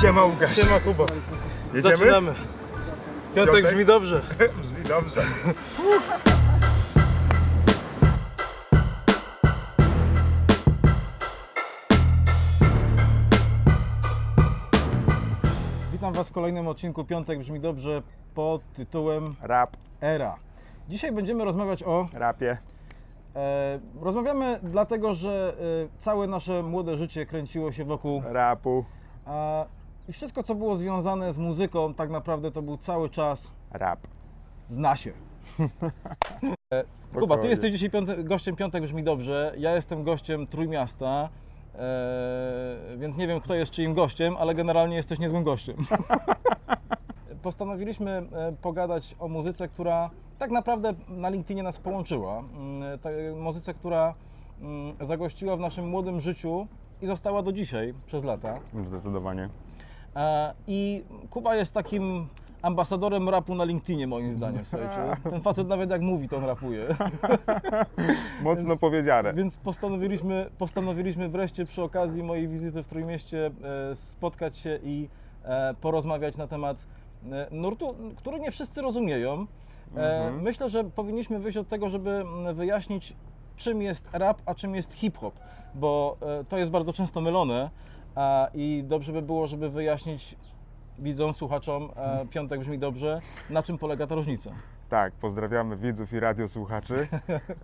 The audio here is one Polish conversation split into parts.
Siema Łukasz. Siema Kuba. Jedziemy? Zaczynamy. Piątek Piątek? brzmi dobrze. Brzmi dobrze. Witam Was w kolejnym odcinku Piątek brzmi dobrze pod tytułem Rap, Era. Dzisiaj będziemy rozmawiać o. rapie. E, rozmawiamy dlatego, że e, całe nasze młode życie kręciło się wokół. Rapu, A, I wszystko, co było związane z muzyką, tak naprawdę to był cały czas rap. zna się. E, Kuba, ty Spokojnie. jesteś dzisiaj piąte, gościem Piątek brzmi dobrze. Ja jestem gościem Trójmiasta. E, więc nie wiem, kto jest czyim gościem, ale generalnie jesteś niezłym gościem. Postanowiliśmy e, pogadać o muzyce, która tak naprawdę na LinkedInie nas połączyła. Mm, ta- Muzyce, która mm, zagościła w naszym młodym życiu i została do dzisiaj przez lata. Zdecydowanie. I Kuba jest takim ambasadorem rapu na LinkedInie, moim zdaniem. Słuchajcie. Ten facet nawet jak mówi, to on rapuje. Mocno Więc- powiedziane. Więc postanowiliśmy, postanowiliśmy wreszcie przy okazji mojej wizyty w Trójmieście e, spotkać się i e, porozmawiać na temat e, nurtu, który nie wszyscy rozumieją. Mhm. Myślę, że powinniśmy wyjść od tego, żeby mm, wyjaśnić, czym jest rap, a czym jest hip-hop, bo to jest bardzo często mylone i dobrze by było, żeby wyjaśnić widzom, słuchaczom, e, piątek brzmi dobrze, na czym polega ta różnica. Tak, pozdrawiamy widzów i radiosłuchaczy.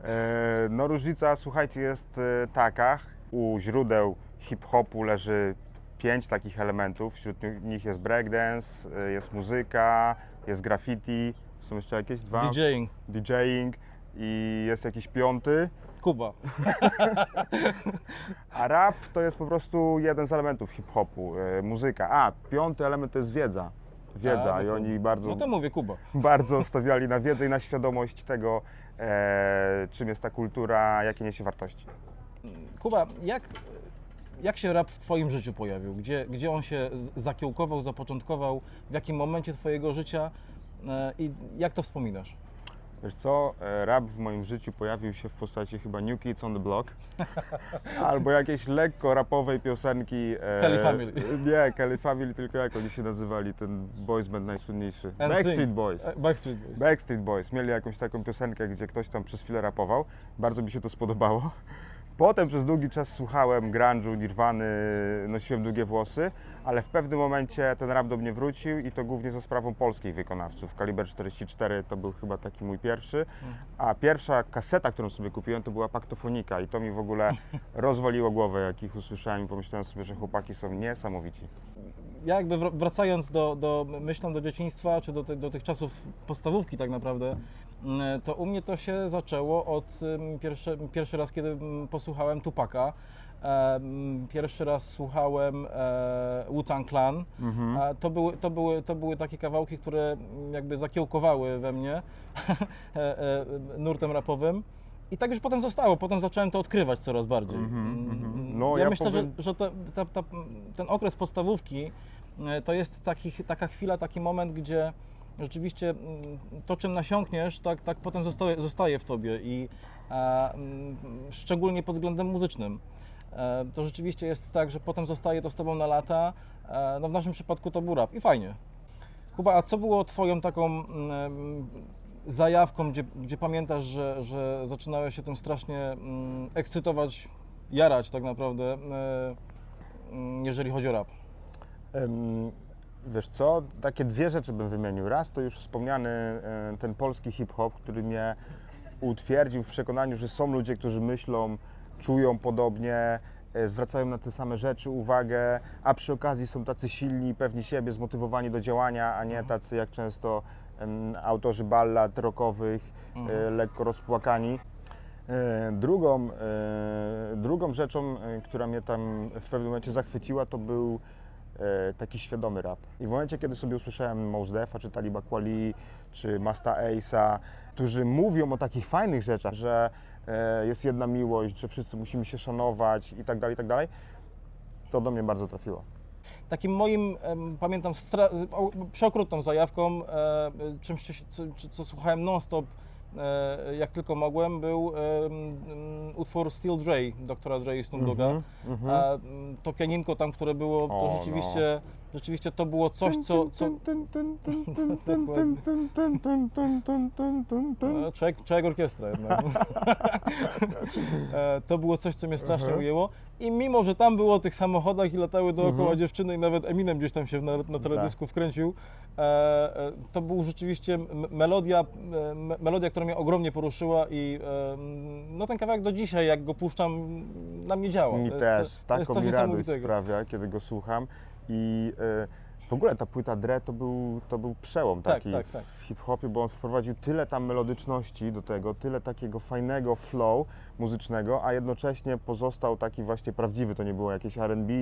E, no różnica, słuchajcie, jest e, taka. U źródeł hip-hopu leży pięć takich elementów. Wśród nich jest breakdance, jest muzyka, jest graffiti. Są jeszcze jakieś dwa? DJing, DJing i jest jakiś piąty. Kuba. A rap to jest po prostu jeden z elementów hip-hopu, e, muzyka. A, piąty element to jest wiedza. Wiedza A, i to- oni bardzo, No to mówię Kuba. bardzo stawiali na wiedzę i na świadomość tego, e, czym jest ta kultura, jakie niesie wartości. Kuba, jak, jak się rap w Twoim życiu pojawił? Gdzie, gdzie on się z- zakiełkował, zapoczątkował? W jakim momencie Twojego życia? E, I jak to wspominasz? Wiesz co, e, rap w moim życiu pojawił się w postaci chyba New Kids on the Block, albo jakiejś lekko rapowej piosenki. e, Kelly Family. Nie, Kelly Family, tylko jak oni się nazywali, ten boys band najsłynniejszy. NSYNC. Backstreet Boys. E, Backstreet Boys. Backstreet Boys mieli jakąś taką piosenkę, gdzie ktoś tam przez chwilę rapował. Bardzo mi się to spodobało. Potem przez długi czas słuchałem grunge'u, nirwany, nosiłem długie włosy, ale w pewnym momencie ten rap do mnie wrócił i to głównie za sprawą polskich wykonawców. Kaliber 44 to był chyba taki mój pierwszy, a pierwsza kaseta, którą sobie kupiłem, to była Paktofonika i to mi w ogóle rozwaliło głowę, jak ich usłyszałem i pomyślałem sobie, że chłopaki są niesamowici. Ja jakby wr- wracając do, do myślą do dzieciństwa, czy do, ty- do tych czasów podstawówki tak naprawdę, mm, to u mnie to się zaczęło od pierwszy, pierwszy raz, kiedy mm, posłuchałem Tupaka. Pierwszy raz słuchałem e, Wu-Tang Clan. Mhm. To, były, to, były, to były takie kawałki, które mm, jakby zakiełkowały we mnie e, e, nurtem rapowym. I tak już potem zostało. Potem zacząłem to odkrywać coraz bardziej. Mhm, Mm, mhm. No, ja, ja myślę, powiem- że, że to, ta, ta, ten okres podstawówki e, to jest taki, taka chwila, taki moment, gdzie rzeczywiście mm, to, czym nasiąkniesz, tak, tak potem zostaje, zostaje w tobie i e, mm, szczególnie pod względem muzycznym. E, To rzeczywiście jest tak, że potem zostaje to z tobą na lata. E, No w naszym przypadku to był rap i fajnie. Kuba, a co było twoją taką mm, zajawką, gdzie, gdzie pamiętasz, że, że zaczynałeś się tym strasznie mm, ekscytować, jarać tak naprawdę, mm, jeżeli chodzi o rap? Wiesz co, takie dwie rzeczy bym wymienił. Raz to już wspomniany e, ten polski hip-hop, który mnie utwierdził w przekonaniu, że są ludzie, którzy myślą, czują podobnie, e, zwracają na te same rzeczy uwagę, a przy okazji są tacy silni, pewni siebie, zmotywowani do działania, a nie tacy jak często autorzy ballad rockowych, e, lekko rozpłakani. E, Drugą, e, drugą rzeczą, która mnie tam w pewnym momencie zachwyciła, to był taki świadomy rap. I w momencie, kiedy sobie usłyszałem Mos Defa, czy Taliba Kweli, czy Masta Ace'a, którzy mówią o takich fajnych rzeczach, że jest jedna miłość, że wszyscy musimy się szanować i tak dalej, i tak dalej, to do mnie bardzo trafiło. Takim moim, pamiętam, stra- przeokrutną zajawką, e, czymś, co, co, słuchałem non-stop, e, jak tylko mogłem, był utwór Still Dre, doktora Dre i Snoop Dogga. Mhm, mhm. A mm, to pianinko tam, które było, to O, no. Rzeczywiście to było coś, co... co no, człowiek, człowiek orkiestra jednak. E, to było coś, co mnie strasznie Mhm. ujęło i mimo, że tam było o tych samochodach i latały dookoła Mhm. dziewczyny i nawet Eminem gdzieś tam się na, na teledysku wkręcił, e, e, to był rzeczywiście melodia, e, me- melodia, która mnie ogromnie poruszyła i e, no ten kawałek do dzisiaj, jak go puszczam, na mnie działa. Mi To też, jest, to, to jest taką coś mi radość sprawia, kiedy go słucham i e, w ogóle ta płyta Dre to był, to był przełom Tak, taki tak, tak. w hip-hopie, bo on wprowadził tyle tam melodyczności do tego, tyle takiego fajnego flow muzycznego, a jednocześnie pozostał taki właśnie prawdziwy, to nie było jakieś R&B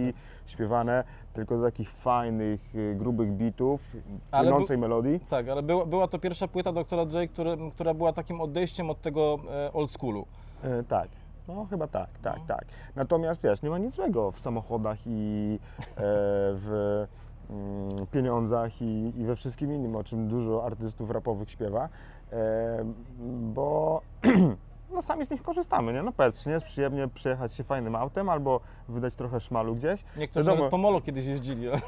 śpiewane, tylko do takich fajnych, y, grubych bitów, płynącej melodii. Tak, ale była, była to pierwsza płyta. Dre, który, która była takim odejściem od tego e, old schoolu. E, tak. No chyba tak, tak, tak. Natomiast wiesz, nie ma nic złego w samochodach i e, w mm, pieniądzach i, i we wszystkim innym, o czym dużo artystów rapowych śpiewa, e, bo no sami z nich korzystamy, nie? No powiedz, nie jest przyjemnie przejechać się fajnym autem albo wydać trochę szmalu gdzieś. Niektórzy Wiadomo. nawet po molo kiedyś jeździli. ale-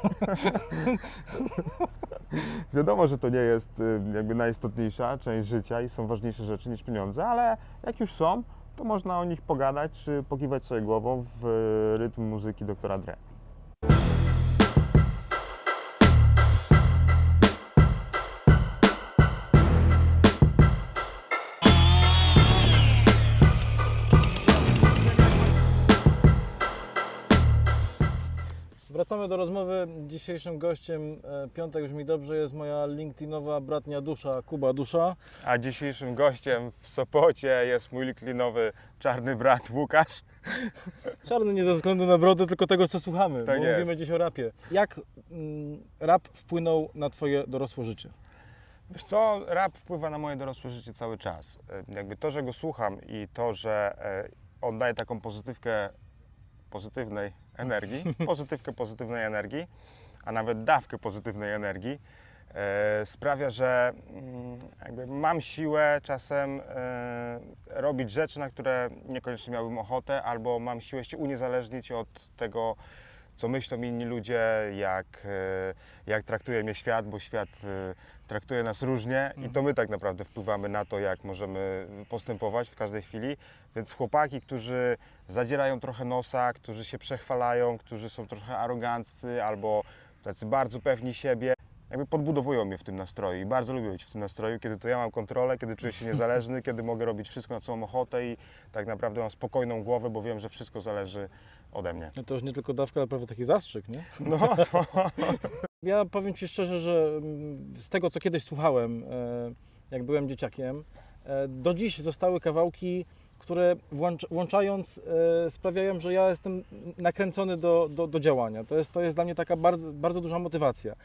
Wiadomo, że to nie jest y, jakby najistotniejsza część życia i są ważniejsze rzeczy niż pieniądze, ale jak już są, to można o nich pogadać czy pokiwać sobie głową w y, rytm muzyki doktora Dre. Wracamy do rozmowy. Dzisiejszym gościem e, piątek brzmi dobrze jest moja LinkedInowa bratnia dusza, Kuba Dusza. A dzisiejszym gościem w Sopocie jest mój klinowy czarny brat Łukasz. Czarny nie ze względu na brodę, tylko tego, co słuchamy, Tak bo jest. mówimy dziś o rapie. Jak mm, rap wpłynął na twoje dorosłe życie? Wiesz co, rap wpływa na moje dorosłe życie cały czas. E, Jakby to, że go słucham i to, że e, on daje taką pozytywkę pozytywnej energii, pozytywkę pozytywnej energii, a nawet dawkę pozytywnej energii, e, sprawia, że mm, jakby mam siłę czasem e, robić rzeczy, na które niekoniecznie miałbym ochotę, albo mam siłę się uniezależnić od tego, co myślą inni ludzie, jak, e, jak traktuje mnie świat, bo świat e, traktuje nas różnie i to my tak naprawdę wpływamy na to, jak możemy postępować w każdej chwili. Więc chłopaki, którzy zadzierają trochę nosa, którzy się przechwalają, którzy są trochę aroganccy albo tacy bardzo pewni siebie, jakby podbudowują mnie w tym nastroju i bardzo lubię być w tym nastroju, kiedy to ja mam kontrolę, kiedy czuję się niezależny, kiedy mogę robić wszystko, na co mam ochotę i tak naprawdę mam spokojną głowę, bo wiem, że wszystko zależy ode mnie. No to już nie tylko dawka, ale prawie taki zastrzyk, nie? No, to... Ja powiem Ci szczerze, że mm, z tego, co kiedyś słuchałem, e, jak byłem dzieciakiem, e, do dziś zostały kawałki, które włącz, łączając e, sprawiają, że ja jestem nakręcony do, do, do działania. To jest, to jest dla mnie taka bardzo, bardzo duża motywacja.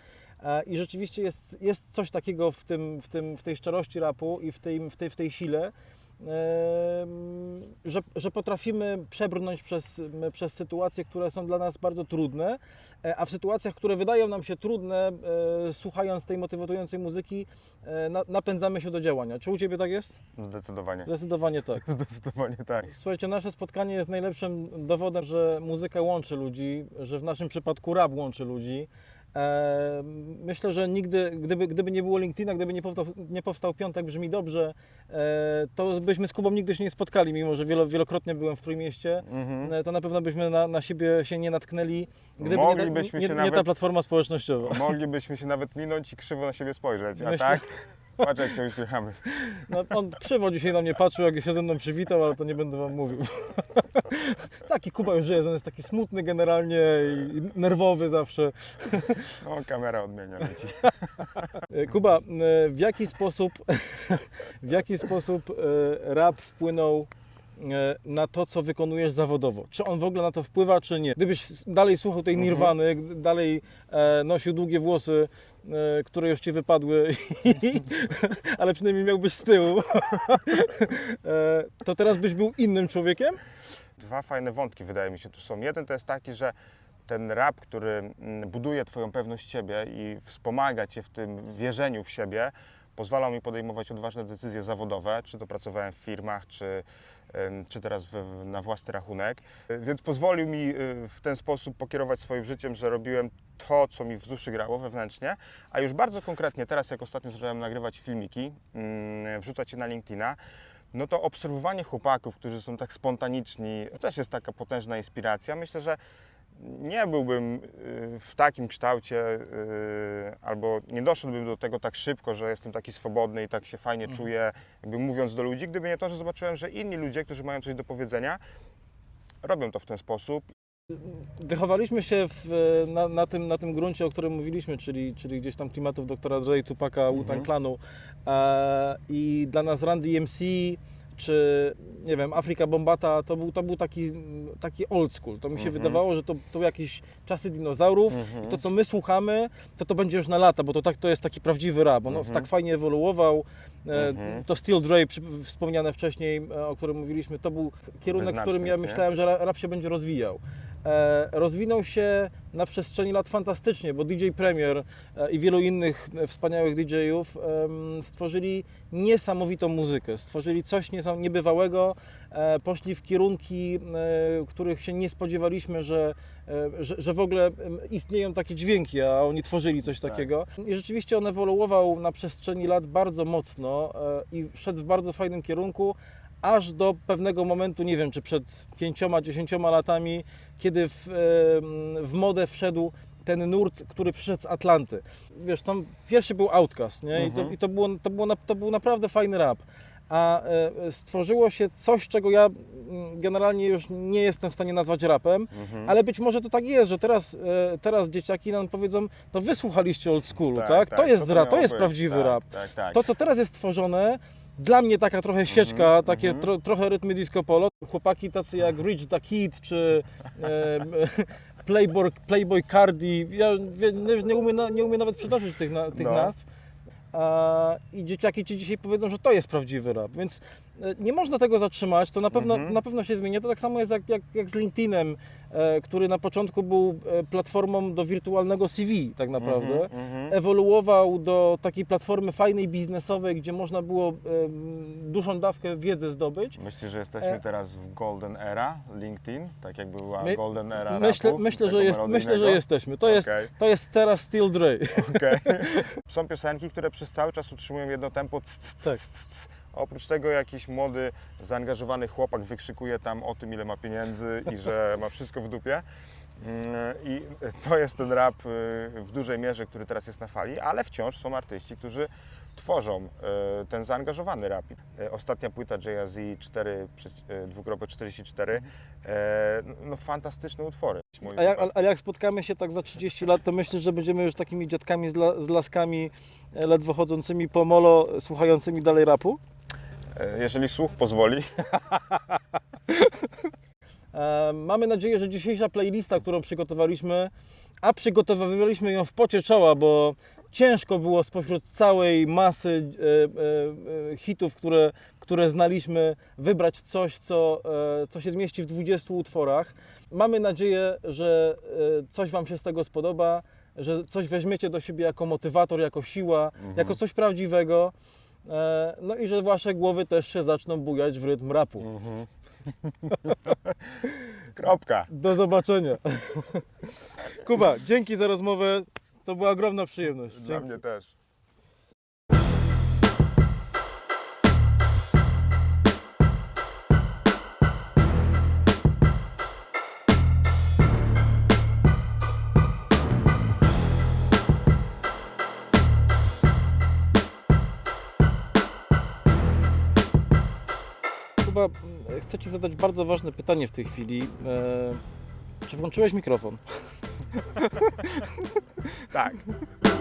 I rzeczywiście jest, jest coś takiego w, tym, w, tym, w tej szczerości rapu i w tej, w tej, w tej sile, że, że potrafimy przebrnąć przez, przez sytuacje, które są dla nas bardzo trudne, e, a w sytuacjach, które wydają nam się trudne, e, słuchając tej motywującej muzyki, e, na, napędzamy się do działania. Czy u Ciebie tak jest? Zdecydowanie. Zdecydowanie tak. Zdecydowanie tak. Słuchajcie, nasze spotkanie jest najlepszym dowodem, że muzyka łączy ludzi, że w naszym przypadku rap łączy ludzi. Myślę, że nigdy, gdyby, gdyby nie było LinkedIna, gdyby nie powstał, nie powstał piątek, brzmi dobrze, e, to byśmy z Kubą nigdy się nie spotkali, mimo że wielo, wielokrotnie byłem w Trójmieście. Mhm. E, To na pewno byśmy na, na siebie się nie natknęli, gdyby nie, Moglibyśmy nie, się nie, nie ta platforma społecznościowa. Moglibyśmy się nawet minąć i krzywo na siebie spojrzeć, a Myślę- tak? Patrz jak się uśmiechamy. No, on krzywo dzisiaj na mnie patrzył, jak się ze mną przywitał, ale to nie będę wam mówił. taki Kuba już jest, on jest taki smutny generalnie i nerwowy zawsze. No, kamera odmienia leci. E, Kuba, e, w jaki sposób, w jaki sposób e, rap wpłynął na to, co wykonujesz zawodowo? Czy on w ogóle na to wpływa, czy nie? Gdybyś dalej słuchał tej nirwany, g- dalej e, nosił długie włosy, e, które już ci wypadły, ale przynajmniej miałbyś z tyłu, e, to teraz byś był innym człowiekiem? Dwa fajne wątki wydaje mi się tu są. Jeden to jest taki, że ten rap, który mm, buduje Twoją pewność siebie i wspomaga Cię w tym wierzeniu w siebie, pozwalał mi podejmować odważne decyzje zawodowe, czy to pracowałem w firmach, czy, czy teraz w, na własny rachunek. E, Więc pozwolił mi e, w ten sposób pokierować swoim życiem, że robiłem to, co mi w duszy grało wewnętrznie, a już bardzo konkretnie teraz, jak ostatnio zacząłem nagrywać filmiki, mm, wrzucać je na LinkedIna, no to obserwowanie chłopaków, którzy są tak spontaniczni, też jest taka potężna inspiracja. Myślę, że nie byłbym y, w takim kształcie, y, albo nie doszedłbym do tego tak szybko, że jestem taki swobodny i tak się fajnie czuję, jakby mówiąc do ludzi, gdyby nie to, że zobaczyłem, że inni ludzie, którzy mają coś do powiedzenia, robią to w ten sposób. Wychowaliśmy się w, na, na, tym, na tym gruncie, o którym mówiliśmy, czyli, czyli gdzieś tam klimatów doktora Dre, Tupaka, Wu-Tang Clanu e, i dla nas Run DMC czy nie wiem, Afryka Bombata to był, to był taki, taki old school. To mi się wydawało, że to, to jakieś czasy dinozaurów i to co my słuchamy, to to będzie już na lata, bo to tak to jest taki prawdziwy rap. On tak fajnie ewoluował. E, Mhm. To Steel Dre wspomniane wcześniej, e, o którym mówiliśmy, to był kierunek, w którym ja Wyznacznik, nie? myślałem, że ra- rap się będzie rozwijał. E, rozwinął się na przestrzeni lat fantastycznie, bo DJ Premier e, i wielu innych wspaniałych DJ-ów stworzyli niesamowitą muzykę, stworzyli coś niebywałego, e, poszli w kierunki, e, których się nie spodziewaliśmy, że, e, że, że w ogóle istnieją takie dźwięki, a oni tworzyli coś Tak. takiego. I rzeczywiście on ewoluował na przestrzeni lat bardzo mocno i szedł w bardzo fajnym kierunku, aż do pewnego momentu, nie wiem, czy przed pięcioma, dziesięcioma latami, kiedy w, w modę wszedł ten nurt, który przyszedł z Atlanty. Wiesz, tam pierwszy był Outcast, nie? I, to, Mhm. i to, było, to, było, to był naprawdę fajny rap. A e, stworzyło się coś, czego ja mm, generalnie już nie jestem w stanie nazwać rapem, Mhm. ale być może to tak jest, że teraz, e, teraz dzieciaki nam powiedzą, no wy słuchaliście old schoolu, tak? To jest co rap, to jest prawdziwy tak, rap. Tak, tak. To, co teraz jest tworzone, dla mnie taka trochę sieczka, takie mhm. tro, trochę rytmy disco polo. Chłopaki tacy jak Rich the Kid czy em, Playboy, Playboy Cardi, ja nie, nie, umiem, nie umiem nawet przytoczyć tych, na, tych No. nazw. A, I dzieciaki ci dzisiaj powiedzą, że to jest prawdziwy rap, więc e, nie można tego zatrzymać, to na pewno, Mhm. na pewno się zmienia. To tak samo jest jak, jak, jak z LinkedInem, który na początku był e, platformą do wirtualnego CV tak naprawdę Mhm, mhm. ewoluował do takiej platformy fajnej, biznesowej, gdzie można było dużą dawkę wiedzy zdobyć. Myślisz, że jesteśmy E- teraz w golden era LinkedIn? Tak jak była My- golden era Myślę, rapu, myślę, że jest, myślę, że jesteśmy. To jest, Okej. to jest teraz Steel Dre. Okej. Są piosenki, które przez cały czas utrzymują jedno tempo. c, c, c, Tak. c, Oprócz tego jakiś młody, zaangażowany chłopak wykrzykuje tam o tym, ile ma pieniędzy i że ma wszystko w dupie. Mm, I to jest ten rap y, w dużej mierze, który teraz jest na fali, ale wciąż są artyści, którzy tworzą y, ten zaangażowany rap. Y, Ostatnia płyta Jay-Z 4, przeci- y, dwukropek 44, e, no fantastyczne utwory. A jak, a jak spotkamy się tak za 30 lat, to myślę, że będziemy już takimi dziadkami z, la, z laskami, e, ledwo chodzącymi po molo, słuchającymi dalej rapu. E, Jeżeli słuch pozwoli, E, Mamy nadzieję, że dzisiejsza playlista, którą przygotowaliśmy, a przygotowywaliśmy ją w pocie czoła, bo ciężko było spośród całej masy e, hitów, które, które znaliśmy, wybrać coś, co, co się zmieści w 20 utworach. Mamy nadzieję, że coś Wam się z tego spodoba, że coś weźmiecie do siebie jako motywator, jako siła, jako coś prawdziwego. E, No i że Wasze głowy też się zaczną bujać w rytm rapu. kropka. Do zobaczenia. Kuba, dzięki za rozmowę. To była ogromna przyjemność. Dla Dzięki. mnie też. Kuba, chcę Ci zadać bardzo ważne pytanie w tej chwili. E, czy włączyłeś mikrofon? Tak.